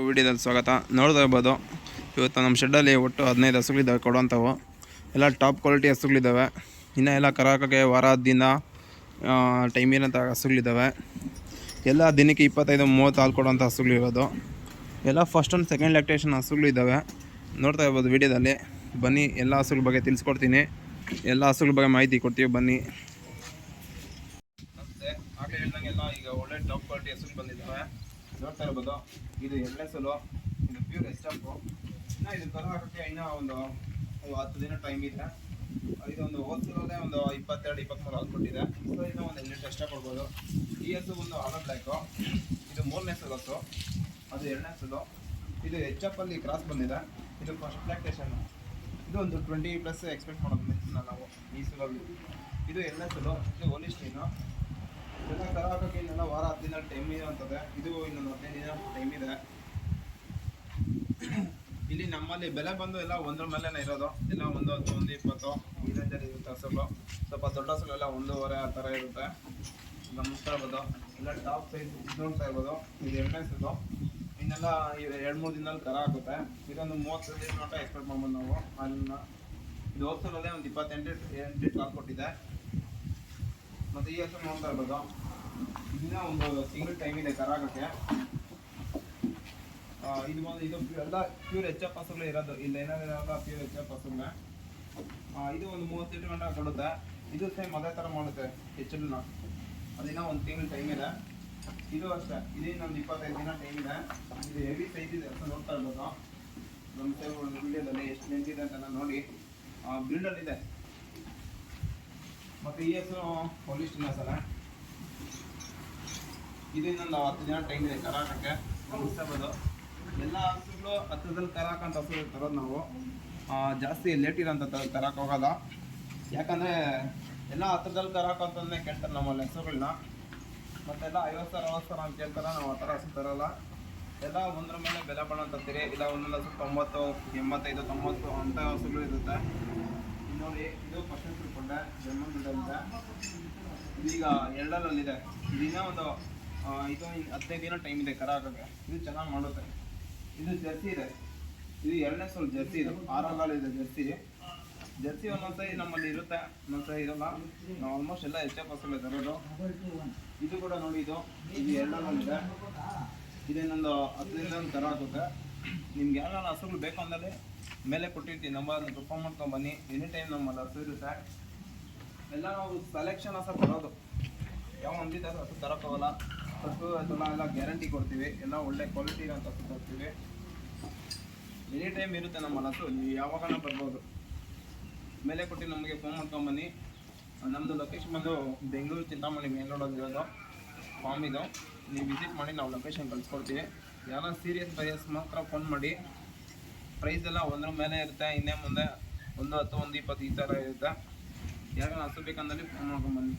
ವಿಡಿಯೋದಲ್ಲಿ ಸ್ವಾಗತ. ನೋಡ್ತಾ ಇರ್ಬೋದು, ಇವತ್ತು ನಮ್ಮ ಶೆಡ್ಡಲ್ಲಿ ಒಟ್ಟು ಹದಿನೈದು ಹಸುಗಳಿದ್ದಾವೆ, ಕೊಡುವಂಥವು. ಎಲ್ಲ ಟಾಪ್ ಕ್ವಾಲಿಟಿ ಹಸುಗಳಿದ್ದಾವೆ. ಇನ್ನು ಎಲ್ಲ ಕರಾಕಕ್ಕೆ ವಾರ ದಿನ ಟೈಮಿನಂಥ ಹಸುಗಳಿದ್ದಾವೆ. ಎಲ್ಲ ದಿನಕ್ಕೆ ಇಪ್ಪತ್ತೈದು, ಮೂವತ್ತು ಹಾಲು ಕೊಡುವಂಥ ಹಸುಗಳಿರೋದು. ಎಲ್ಲ ಫಸ್ಟ್ ಆ್ಯಂಡ್ ಸೆಕೆಂಡ್ ಲ್ಯಾಕ್ಟೇಷನ್ ಹಸುಗಳಿದ್ದಾವೆ. ನೋಡ್ತಾ ಇರ್ಬೋದು ವಿಡಿಯೋದಲ್ಲಿ. ಬನ್ನಿ, ಎಲ್ಲ ಹಸುಗಳ ಬಗ್ಗೆ ತಿಳಿಸ್ಕೊಡ್ತೀನಿ. ಎಲ್ಲ ಹಸುಗಳ ಬಗ್ಗೆ ಮಾಹಿತಿ ಕೊಡ್ತೀವಿ, ಬನ್ನಿ. ನಮಸ್ತೆ. ಆಗಲೇ ಈಗ ಒಳ್ಳೆ ಟಾಪ್ ಕ್ವಾಲಿಟಿ ಹಸುಗಳು ಬಂದಿದ್ದಾವೆ. ನೋಡ್ತಾ ಇರ್ಬೋದು. ಇದು ಎಣ್ಣೆ ಸೊಲು. ಇದು ಪ್ಯೂರ್ ಎಸ್ಟಪ್ಪು ಇನ್ನು ಇದು ಕರು ಹಾಕೋಕ್ಕೆ ಇನ್ನೂ ಒಂದು ಹತ್ತು ದಿನ ಟೈಮ್ ಇದೆ ಇದೊಂದು ಹೋಲ್ಸೇಲಲ್ಲೇ ಒಂದು ಇಪ್ಪತ್ತೆರಡು ಇಪ್ಪತ್ತ್ಮೂರು ಹಾಲು ಕೊಟ್ಟಿದೆ ಸೊ ಇನ್ನೂ ಒಂದು ಎಂಟು ಎಷ್ಟ ಕೊಡ್ಬೋದು. ಈ ಹಸು ಒಂದು ಹಾಲ ಬ್ಲ್ಯಾಕು ಇದು ಮೂರನೇ ಸೊಲತ್ತು ಅದು ಎರಡನೇ ಸೊಲು. ಇದು ಎಚ್ ಎಫ್ ಅಲ್ಲಿ ಕ್ರಾಸ್ ಬಂದಿದೆ. ಇದು ಫಸ್ಟ್ ಪ್ಲಾಕ್ಟೇಷನ್ ಇದು ಒಂದು ಟ್ವೆಂಟಿ ಪ್ಲಸ್ ಎಕ್ಸ್ಪೆಕ್ಟ್ ಮಾಡೋದು ನಾವು ಈ ಸಲಲ್ಲಿ ಇದು ಎರಡನೇ ಸೊಲು. ಇದು ಹೋಲಿಸ್ಟೀನು ಕರ ಹಾಕೋಕೆ ಇನ್ನೆಲ್ಲ ವಾರ ಹತ್ತು ದಿನ ಟೈಮ್ ಇದೆ ಅಂತದೆ ಇದು ಇನ್ನೊಂದು ಹದಿನೈದು ದಿನ ಟೈಮ್ ಇದೆ. ಇಲ್ಲಿ ನಮ್ಮಲ್ಲಿ ಬೆಲೆ ಬಂದು ಎಲ್ಲ ಒಂದ್ರ ಮೇಲೆನೇ ಇರೋದು. ಎಲ್ಲ ಒಂದು ಹತ್ತು, ಒಂದು ಇಪ್ಪತ್ತು. ಈ ಇರುತ್ತೆ ಹಸಲು ಸ್ವಲ್ಪ ದೊಡ್ಡ ಹಸುಗಳು ಎಲ್ಲ ಒಂದೂವರೆ ಆ ಥರ ಇರುತ್ತೆ. ಗಮನಿಸ್ತಾ ಇರ್ಬೋದು. ಎಲ್ಲ ಟಾಪ್ ಸೈಜ್ ನೋಡ್ತಾ ಇರ್ಬೋದು. ಇದು ಎಣ್ಣೆ ಇದು. ಇನ್ನೆಲ್ಲ ಎರಡು, ಮೂರು ದಿನದಲ್ಲಿ ಕರ ಆಗುತ್ತೆ. ಇದೊಂದು ಮೂವತ್ತು ದಿನ ಮಟ್ಟ ಎಕ್ಸ್ಪೆಕ್ಟ್ ಮಾಡ್ಬೋದು ನಾವು. ಅಲ್ಲಿನ ಇದು ಹೋಗ್ಸಲಲ್ಲೇ ಒಂದು ಇಪ್ಪತ್ತೆಂಟು, ಎಂಟು ಕಾಲ್ ಕೊಟ್ಟಿದೆ. ಮತ್ತೆ ಈ ಹಸು ನೋಡ್ತಾ ಇರ್ಬೋದು. ಇನ್ನ ಒಂದು ತಿಂಗಳು ಟೈಮ್ ಇದೆ ಕರಾಗಕ್ಕೆ ಇದು ಒಂದು ಇದು ಎಲ್ಲ ಪ್ಯೂರ್ ಎಚ್ ಎಫ್ ಹಸುಗಳು ಇರೋದು. ಇಲ್ಲಿ ಏನಾಗಿರೋಲ್ಲ ಪ್ಯೂರ್ ಎಚ್ ಎಫ್ ಇದು ಒಂದು ಮೂವತ್ತೆಂಟು ಗಂಟೆ ಕೊಡುತ್ತೆ. ಇದು ಸೇಮ್ ಅದೇ ಥರ ಮಾಡುತ್ತೆ ಹೆಚ್ಚಿನ ಅದಿನ್ನ ಒಂದು ತಿಂಗಳು ಟೈಮ್ ಇದೆ. ಇದು ಅಷ್ಟೇ. ಇದೇ ನಮ್ದು ಇಪ್ಪತ್ತೈದು ದಿನ ಟೈಮ್ ಇದೆ. ಇದು ಹೆವಿ ಸೈಜ್ ಇದೆ. ಅಂತ ನೋಡ್ತಾ ಇರ್ಬೋದು. ನಮ್ಮ ಸೇವ್ ಒಂದು ವಿಡಿಯೋದಲ್ಲಿ ಎಷ್ಟು ನಿಂತಿದೆ ಅಂತ ನೋಡಿ. ಬ್ರಿಡಲ್ಲಿದೆ ಮತ್ತು ಈ ಹೆಸರು ಪೊಲೀಸ್ ಸಲ ಇದು ಇನ್ನೊಂದು ಹತ್ತು ದಿನ ಟೈಮ್ ಇದೆ ಕರಾಕಕ್ಕೆ ಗಮನಿಸ್ಬೋದು ಎಲ್ಲ ಹಸುಗಳು ಹತ್ರದಲ್ಲಿ ಕರಾಕಂತ ಹಸು ತರೋದು ನಾವು. ಜಾಸ್ತಿ ಲೇಟ್ ಇರೋಂಥ ತರಕ್ಕೆ ಹೋಗಲ್ಲ. ಯಾಕಂದರೆ ಎಲ್ಲ ಹತ್ರದಲ್ಲಿ ಕರಾಕಂತಂದೇ ಕೇಳ್ತಾರೆ ನಮ್ಮಲ್ಲಿ ಹೆಸರುಗಳನ್ನ ಮತ್ತೆಲ್ಲ ಐವತ್ತು ಸಾವಿರ, ಅರವತ್ತು ಸಾವಿರ ಅಂತ ಕೇಳ್ತಾರೆ. ನಾವು ಆ ಥರ ಹಸು ತರಲ್ಲ. ಎಲ್ಲ ಒಂದ್ರ ಮೇಲೆ ಬೆಲೆ ಬಣ್ಣ ತರ್ತೀರಿ ಇಲ್ಲ, ಒಂದೊಂದು ಹಸು ತೊಂಬತ್ತು, ಎಂಬತ್ತೈದು, ತೊಂಬತ್ತು ಅಂಥ ಹಸುಗಳು ಇರುತ್ತೆ. ನೋಡಿ, ಇದು ಫಸ್ಟ್ ತಿಳ್ಕೊಂಡೆ ಜನ್ಮದಿನದಲ್ಲಿದೆ ಇದೀಗ ಎರಡರಲ್ಲಿದೆ. ದಿನ ಒಂದು ಇದು ಹದಿನೈದು ದಿನ ಟೈಮ್ ಇದೆ ಕರ ಹಾಕೋಕ್ಕೆ ಇದು ಚೆನ್ನಾಗಿ ಮಾಡುತ್ತೆ. ಇದು ಜರ್ಸಿ ಇದೆ. ಇದು ಎರಡನೇ ಸಲ ಜರ್ಸಿ ಇದು. ಆರಲ್ಲಿ ಇದೆ ಜರ್ಸಿ. ಜರ್ಸಿ ಒಂದೊಂದ್ಸರಿ ನಮ್ಮಲ್ಲಿ ಇರುತ್ತೆ. ಒಂದೊಂದ್ಸರಿ ಇರಲ್ಲ. ಆಲ್ಮೋಸ್ಟ್ ಎಲ್ಲ ಎಚ್ ಎಫ್ ಹಸುಗಳು ತರೋದು. ಇದು ಕೂಡ ನೋಡಿ ಇದು. ಇದು ಎರಡಲ್ಲಿದೆ ಇದೇನೊಂದು ಹತ್ತರಿಂದ ಒಂದು ಕರ ಆಗುತ್ತೆ. ನಿಮ್ಗೆ ಯಾವ್ಯಾವ ಹಸುಗಳು ಬೇಕು ಅಂದಲ್ಲಿ ಮೇಲೆ ಕೊಟ್ಟಿರ್ತೀವಿ ನಂಬರ್ ಪರ್ಫಾರ್ಮ್ ಮಾಡ್ಕೊಂಡು ಬನ್ನಿ. ಎನಿ ಟೈಮ್ ನಮ್ಮಲ್ಲಿ ಹಸು ಇರುತ್ತೆ. ಎಲ್ಲ ನಾವು ಸೆಲೆಕ್ಷನ್ ಹಸ ತರೋದು. ಯಾವ ಹೊಂದಿದ ಹಸು ತರೋಕ್ಕಾಗಲ್ಲ. ಹಸು ಅದೆಲ್ಲ ಎಲ್ಲ ಗ್ಯಾರಂಟಿ ಕೊಡ್ತೀವಿ. ಎಲ್ಲ ಒಳ್ಳೆ ಕ್ವಾಲಿಟಿ ಅಂತ ಹಸು ಕೊಡ್ತೀವಿ. ಎನಿ ಟೈಮ್ ಇರುತ್ತೆ ನಮ್ಮ ಹಸು ನೀವು ಯಾವಾಗನ ಬರ್ಬೋದು. ಮೇಲೆ ಕೊಟ್ಟು ನಮಗೆ ಫೋನ್ ಮಾಡ್ಕೊಂಬನ್ನಿ. ನಮ್ಮದು ಲೊಕೇಶನ್ ಬಂದು ಬೆಂಗಳೂರು ಚಿಂತಾಮಣಿ ಮೇನ್ ರೋಡಲ್ಲಿರೋದು ಫಾರ್ಮ್ ಇದು. ನೀವು ವಿಸಿಟ್ ಮಾಡಿ ನಾವು ಲೊಕೇಶನ್ ಕಳಿಸ್ಕೊಡ್ತೀವಿ. ಯಾರೋ ಸೀರಿಯಸ್ ಬಯಸ್ ಮಾತ್ರ ಫೋನ್ ಮಾಡಿ. ಪ್ರೈಸ್ ಎಲ್ಲ ಒಂದ್ರ ಮೇಲೆ ಇರುತ್ತೆ, ಇನ್ನೇ ಮುಂದೆ ಒಂದು ಹತ್ತು, ಒಂದು ಇಪ್ಪತ್ತು ಈ ಥರ ಇರುತ್ತೆ. ಯಾರು ಹಸು ಬೇಕಂದಲ್ಲಿ ಫೋನ್ ಮಾಡ್ಕೊಂಬನ್ನಿ.